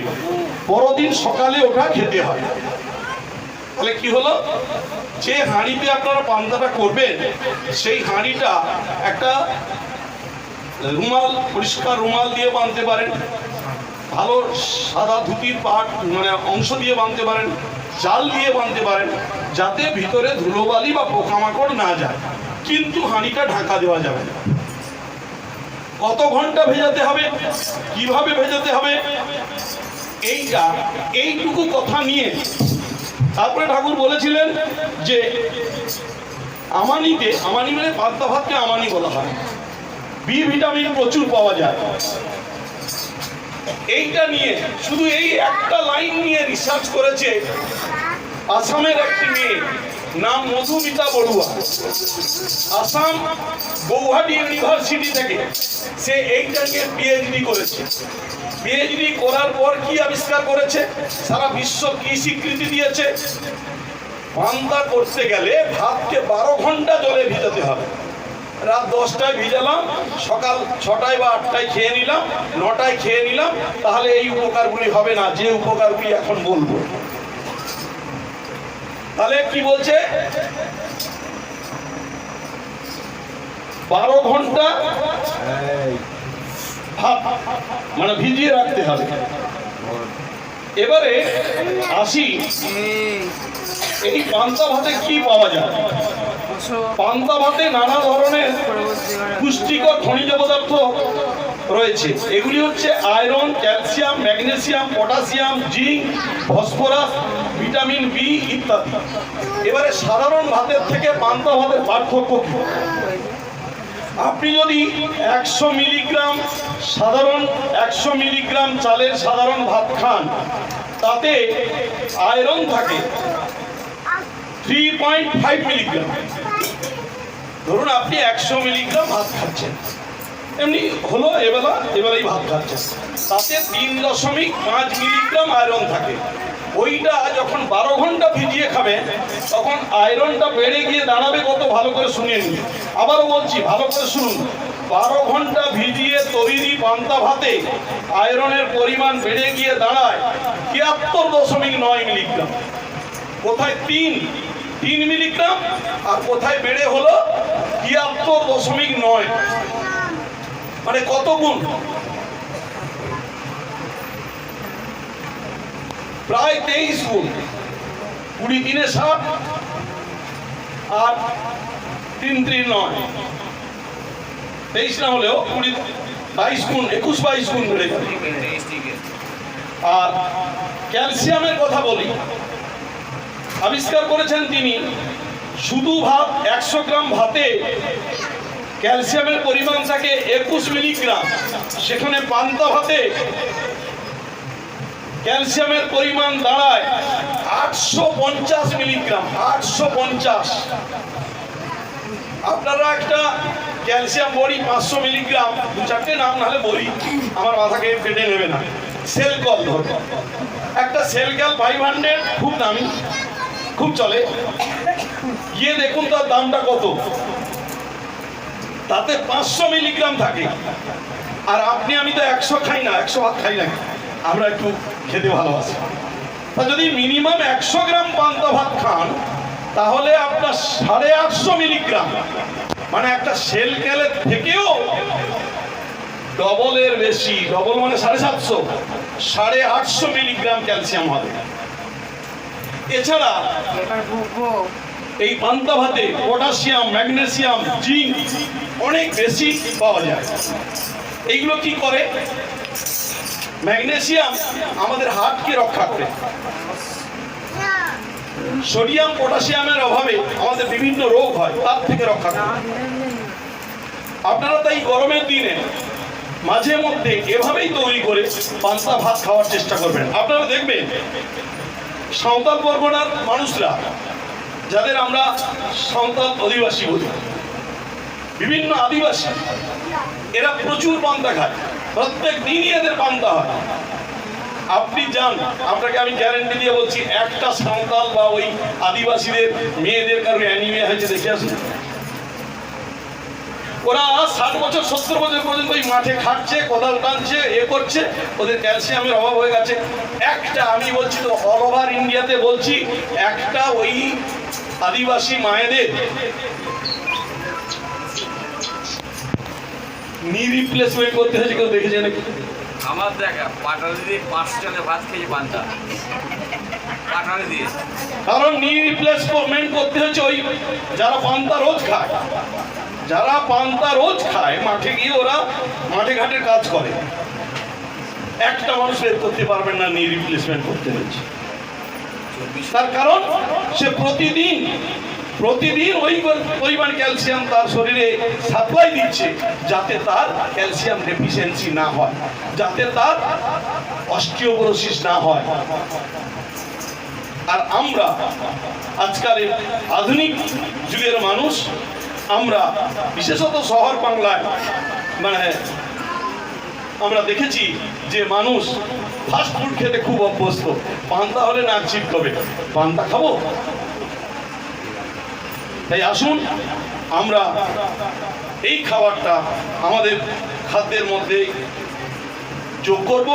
করে পরদিন সকালে ওটা খেতে হয়। তাহলে কি হলো? যে হাঁড়িতে আপনারা পান্তাটা করবেন, সেই হাঁড়িটা একটা রুমাল, পরিষ্কার রুমাল দিয়ে বাঁধতে পারেন, ভালো সাদা ধুতির পাট মানে অংশ দিয়ে বাঁধতে পারেন, জাল দিয়ে বাঁধতে পারেন, যাতে ভিতরে ধুলোবালি বা পোকামাকড় না যায়। কিন্তু হাঁড়িটা ঢাকা দেওয়া যাবে না। কত ঘণ্টা ভেজাতে হবে? কীভাবে ভেজাতে হবে? এইটা, এইটুকু কথা নিয়ে তারপরে ঠাকুর বলেছিলেন যে আমানিতে আমানি মানে পান্তা ভাতকে আমানি বলা হয়। বি ভিটামিন প্রচুর পাওয়া যায়। এইটা নিয়ে, শুধু এই একটা লাইন নিয়ে রিসার্চ করেছে আসামের একটি মেয়ে। নাম মধুমিতা বড়ুয়া। আসাম গৌহাটি ইউনিভার্সিটি থেকে সে এইটা নিয়ে পিএইচডি করেছে। পিএইচডি করার পর কি আবিষ্কার করেছে? সারা বিশ্ব কি স্বীকৃতি দিয়েছে? পান্তা করতে গেলে ভাতকে বারো ঘণ্টা জলে ভিজাতে হবে। রাত দশটায় ভিজালাম, সকাল ছটায় বা আটটায় খেয়ে নিলাম, নটায় খেয়ে নিলাম, তাহলে এই উপকারগুলি হবে না, যে উপকারগুলি এখন বলব। তাহলে কি বলছে? বারো ঘণ্টা মানে ভিজিয়ে রাখতে হবে। এবারে আসি। এই পান্তা ভাতে কি পাওয়া যায়? পান্তা ভাতে নানা ধরনের পুষ্টিকর খনিজ পদার্থ রয়েছে। এগুলি হচ্ছে iron, calcium, magnesium potassium zinc, phosphorus vitamin B ইত্যাদি। এবারে সাধারণ ভাতের থেকে পান্তা ভাতের পার্থক্য আপনি যদি একশো মিলিগ্রাম সাধারণ, একশো মিলিগ্রাম চালের সাধারণ ভাত খান, তাতে আয়রন থাকে থ্রি পয়েন্ট ফাইভ মিলিগ্রাম। ধরুন আপনি একশো মিলিগ্রাম ভাত খাচ্ছেন। এমনি হলো, এবেলা এবেলাই ভাত খাচ্ছেন। তাতে তিন দশমিক পাঁচ মিলিগ্রাম আয়রন থাকে। ওইটা যখন বারো ঘণ্টা ভিজিয়ে খাবে, তখন আয়রনটা বেড়ে গিয়ে দাঁড়াবে কত ভালো করে শুনে নিন আবারও বলছি, ভালো করে শুনুন, বারো ঘণ্টা ভিজিয়ে তৈরি পান্তা ভাতে আয়রনের পরিমাণ বেড়ে গিয়ে দাঁড়ায় তিয়াত্তর দশমিক নয় মিলিগ্রাম। কোথায় তিন? তিন মিলিগ্রাম, আর কোথায় বেড়ে হলো তিয়াত্তর দশমিক নয়? মানে কত গুণ? প্রায় তেইশ গুণ, কুড়ি তিনে ষাট আর তিন তিন নয়। তেইশ না হলেও কুড়ি বাইশ গুণ, একুশ বাইশ গুণ বেড়ে যাবে আর ক্যালসিয়ামের কথা বলি, আবিষ্কার করেছেন তিনি, শুধু ভাত, একশো গ্রাম ভাতে ক্যালসিয়ামের পরিমাণ থাকে একুশ মিলিগ্রাম। সেখানে পান্তা ভাতে ক্যালসিয়ামের পরিমাণ দাঁড়ায় আটশো পঞ্চাশ মিলিগ্রাম, আটশো পঞ্চাশ। আপনারা একটা ক্যালসিয়াম বড়ি পাঁচশো মিলিগ্রাম, দু চারটে নাম নাহলে বলি, আমার মাথাকে ফেটে নেবে না। সেলকল ধরো। একটা সেলকাল ফাইভ হান্ড্রেড খুব দামি, খুব চলে। গিয়ে দেখুন তার দামটা কত। তাতে পাঁচশো মিলিগ্রাম থাকে। আর আপনি, আমি তো একশো খাই না, একশো ভাত খাই না আমরা একটু খেতে ভালোবাসি। তা যদি মিনিমাম একশো গ্রাম পান্তা ভাত খান, তাহলে আপনার সাড়ে আটশো মিলিগ্রাম মানে একটা সেল ক্যালের থেকেও ডবলের বেশি ডবল মানে সাড়ে সাতশো, সাড়ে আটশো মিলিগ্রাম ক্যালসিয়াম হবে। এছাড়া এই পান্তা ভাতে পটাশিয়াম ম্যাগনেসিয়াম জিঙ্ক অনেক বেশি পাওয়া যায়। এইগুলো কি করে? ম্যাগনেসিয়াম আমাদের হার্টকে রক্ষা করে। সোডিয়াম, পটাশিয়ামের অভাবে আমাদের বিভিন্ন রোগ হয়, তার থেকে রক্ষা করে। আপনারা তাই গরমের দিনে মাঝে মধ্যে এভাবেই তৈরি করে পান্তা ভাত খাওয়ার চেষ্টা করবেন। আপনারা দেখবেন, সাঁওতাল পরগনার মানুষরা, যাদের আমরা সাঁওতাল অধিবাসী বলি বিভিন্ন আদিবাসী, এরা প্রচুর পান্তা খায়। প্রত্যেক দিনই এদের পান্তা হয়। আপনি যান, আপনাকে আমি গ্যারেন্টি দিয়ে বলছি, একটা সাঁওতাল বা ওই আদিবাসীদের, মেয়েদের কারণে অ্যানিমে হয়েছে, দেখে আসুন। ওরা ষাট বছর, সত্তর বছর পর্যন্ত ওই মাঠে খাটছে, কোদাল টানছে, এ করছে, ওদের ক্যালসিয়ামের অভাব হয়ে গেছে। একটা আমি বলছি তো অল ওভার ইন্ডিয়াতে বলছি, একটা ওই আদিবাসী মায়েদের নি রিপ্লেসমেন্ট করতে হয়েছে কেউ দেখেছে নাকি? আমার দেখা পাটালি দিয়ে পাঁচশো জনে ভাত খেয়েছে পান্তা পাটালি দিয়ে। কারণ নি রিপ্লেসমেন্ট করতে হচ্ছে ওই যারা পান্তা রোজ খায়। যারা পান্তা রোজ খায় মাঠে গিয়ে ওরা মাঠে ঘাটে কাজ করে। একটা মানুষ বের করতে পারবেন না নি রিপ্লেসমেন্ট করতে হয়েছে তার কারণ সে প্রতিদিন প্রতিদিন ওই পরিমাণ ক্যালসিয়াম তার শরীরে সাপ্লাই দিচ্ছে যাতে তার ক্যালসিয়াম ডেফিসিয়েন্সি না হয়, যাতে তার অস্টিওপোরোসিস না হয়। আর আমরা আজকাল আধুনিক যুগের মানুষ, আমরা বিশেষত শহর বাংলায় মানে আমরা দেখেছি যে মানুষ ফাস্ট ফুড খেতে খুব অভ্যস্ত। পান্তা হলে না চিপ কবে পান্তা খাব? তাই আসুন, আমরা এই খাবারটা আমাদের খাদ্যের মধ্যে যোগ করব।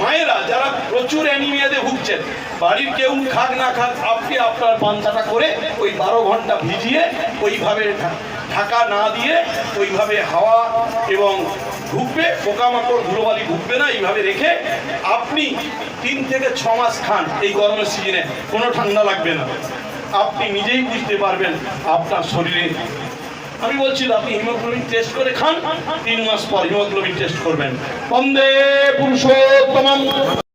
মায়েরা যারা প্রচুর অ্যানিমিয়াতে ভুগছেন, বাড়ির কেউ খাক না খাক, আপনি আপনার পান্তাটা করে ওই বারো ঘণ্টা ভিজিয়ে ওইভাবে ঢাকা না দিয়ে ওইভাবে হাওয়া এবং ঢুকবে পোকামাকড়, ধুলোবালি ঢুকবে না এইভাবে রেখে আপনি তিন থেকে ছ মাস খান এই গরমের সিজনে কোনো ঠান্ডা লাগবে না। আপনি নিজেই বুঝতে পারবেন আপনার শরীরে। আমি বলছি আপনি হিমোগ্লোবিন টেস্ট করে খান, তিন মাস পর হিমোগ্লোবিন টেস্ট করবেন। বন্দে পুরুষোত্তম